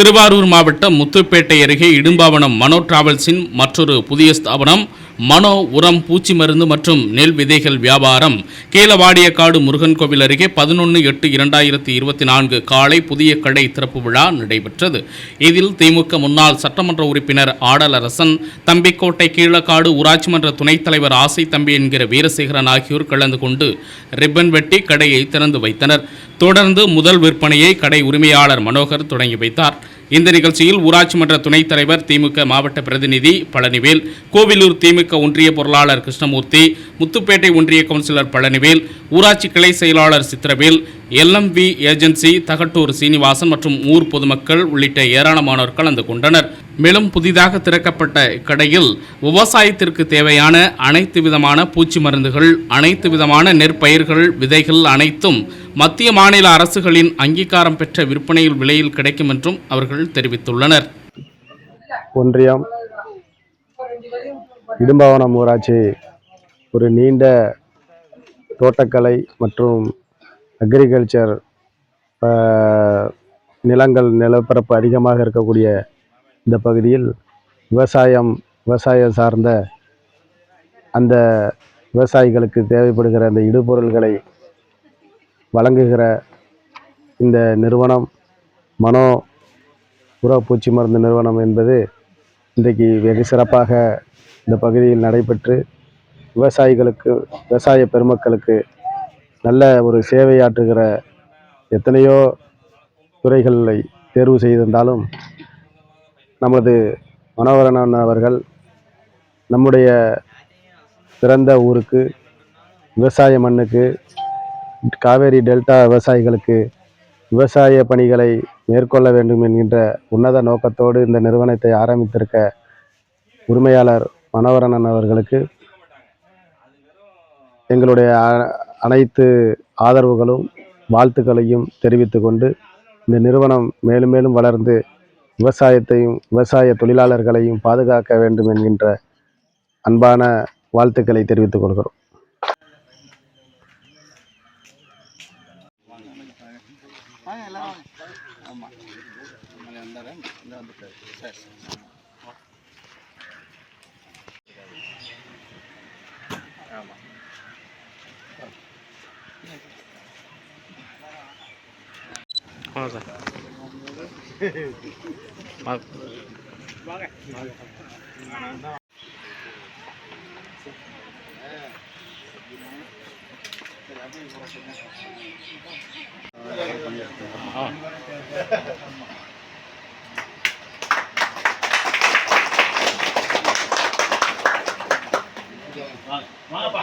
திருவாரூர் மாவட்டம் முத்துப்பேட்டை அருகே இடும்பாவனம் மனோ டிராவல்ஸின் மற்றொரு புதிய ஸ்தாபனம் மனோ உரம் பூச்சி மருந்து மற்றும் நெல் விதைகள் வியாபாரம். கீழவாடியக்காடு முருகன் கோவில் அருகே பதினொன்று எட்டு இரண்டாயிரத்தி இருபத்தி நான்கு காலை புதிய கடை திறப்பு விழா நடைபெற்றது. இதில் திமுக முன்னாள் சட்டமன்ற உறுப்பினர் ஆடலரசன் தம்பிக்கோட்டை கீழக்காடு ஊராட்சி மன்ற துணைத் தலைவர் ஆசை தம்பி என்கிற வீரசேகரன் ஆகியோர் கலந்து கொண்டு ரிப்பன் வெட்டி கடையை திறந்து வைத்தனர். தொடர்ந்து முதல் விற்பனையை கடை உரிமையாளர் மனோகர் தொடங்கி வைத்தார். இந்த நிகழ்ச்சியில் ஊராட்சி மன்ற துணைத் தலைவர் திமுக மாவட்ட பிரதிநிதி பழனிவேல் கோவிலூர் திமுக ஒன்றிய பொருளாளர் கிருஷ்ணமூர்த்தி முத்துப்பேட்டை ஒன்றிய கவுன்சிலர் பழனிவேல் ஊராட்சி கிளை செயலாளர் சித்திரவேல் எல்எம்வி ஏஜென்சி தகட்டூர் சீனிவாசன் மற்றும் ஊர் பொதுமக்கள் உள்ளிட்ட ஏராளமானோர் கலந்து கொண்டனர். மேலும் புதிதாக திறக்கப்பட்ட இக்கடையில் விவசாயத்திற்கு தேவையான அனைத்து விதமான பூச்சி மருந்துகள் அனைத்து விதமான நெற்பயிர்கள் விதைகள் அனைத்தும் மத்திய மாநில அரசுகளின் அங்கீகாரம் பெற்ற விற்பனையில் விலையில் கிடைக்கும் என்றும் அவர்கள் தெரிவித்துள்ளனர். ஒன்றியம் இடும்பவனம் ஊராட்சி ஒரு நீண்ட தோட்டக்கலை மற்றும் அக்ரிகல்ச்சர் நிலங்கள் நிலப்பரப்பு அதிகமாக இருக்கக்கூடிய இந்த பகுதியில் விவசாயம் விவசாயம் சார்ந்த அந்த விவசாயிகளுக்கு தேவைப்படுகிற அந்த இடுபொருள்களை வழங்குகிற இந்த நிறுவனம் மனோ உர பூச்சி மருந்து நிறுவனம் என்பது இன்றைக்கு வெகு சிறப்பாக இந்த பகுதியில் நடைபெற்று விவசாயிகளுக்கு விவசாய பெருமக்களுக்கு நல்ல ஒரு சேவையாற்றுகிற எத்தனையோ துறைகளை தேர்வு செய்திருந்தாலும் நமது மனோகரன் அவர்கள் நம்முடைய பிறந்த ஊருக்கு விவசாய மண்ணுக்கு காவேரி டெல்டா விவசாயிகளுக்கு விவசாய பணிகளை மேற்கொள்ள வேண்டும் என்கின்ற உன்னத நோக்கத்தோடு இந்த நிறுவனத்தை ஆரம்பித்திருக்க உரிமையாளர் மனோகரன் அவர்களுக்கு எங்களுடைய அ- அனைத்து ஆதரவுகளும் வாழ்த்துக்களையும் தெரிவித்து கொண்டு இந்த நிறுவனம் மேலும் மேலும் வளர்ந்து விவசாயத்தையும் விவசாய தொழிலாளர்களையும் பாதுகாக்க வேண்டும் என்கின்ற அன்பான வாழ்த்துக்களை தெரிவித்துக் கொள்கிறோம். Vamos a வாங்கப்பா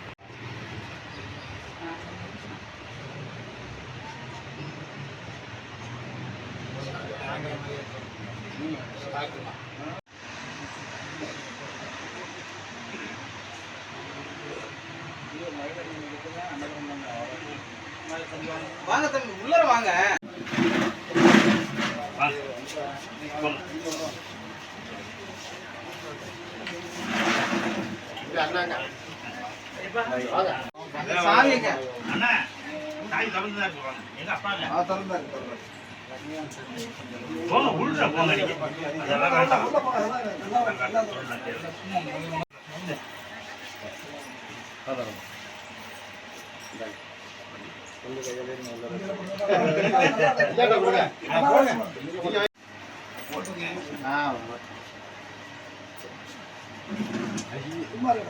போங்க உள்ள போங்க நீங்க அதெல்லாம் வேண்டாம்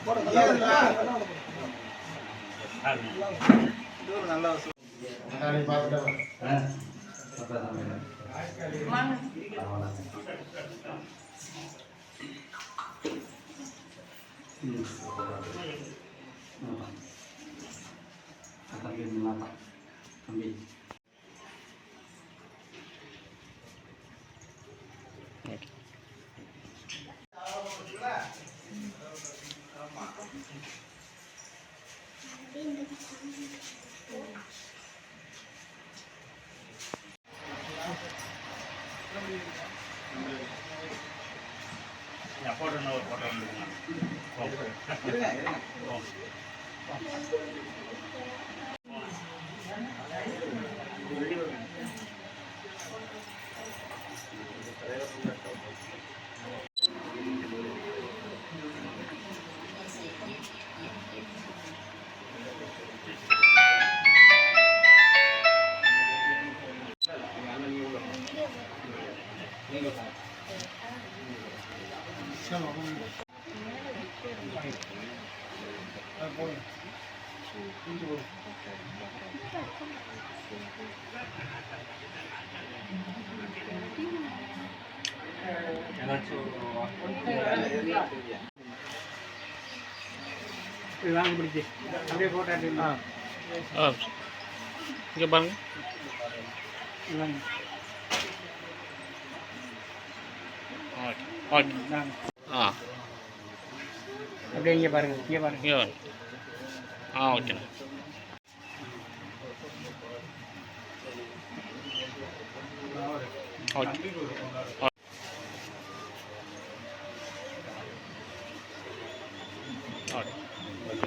போடுங்க சாமிங்க ஆ திறந்தாரு திறந்தாரு Thank you. இருங்க இருங்க வாங்க பிடிச்சி அப்படியே போட்டோ எடுத்துக்கலாம் ஆ இங்கே பாருங்க வாங்க ஓகே ஓகே வாங்க ஆ அப்படியே இங்கே பாருங்க இங்கே பாருங்க இங்கே வாங்க ஆ ஓகேண்ணா ஓகே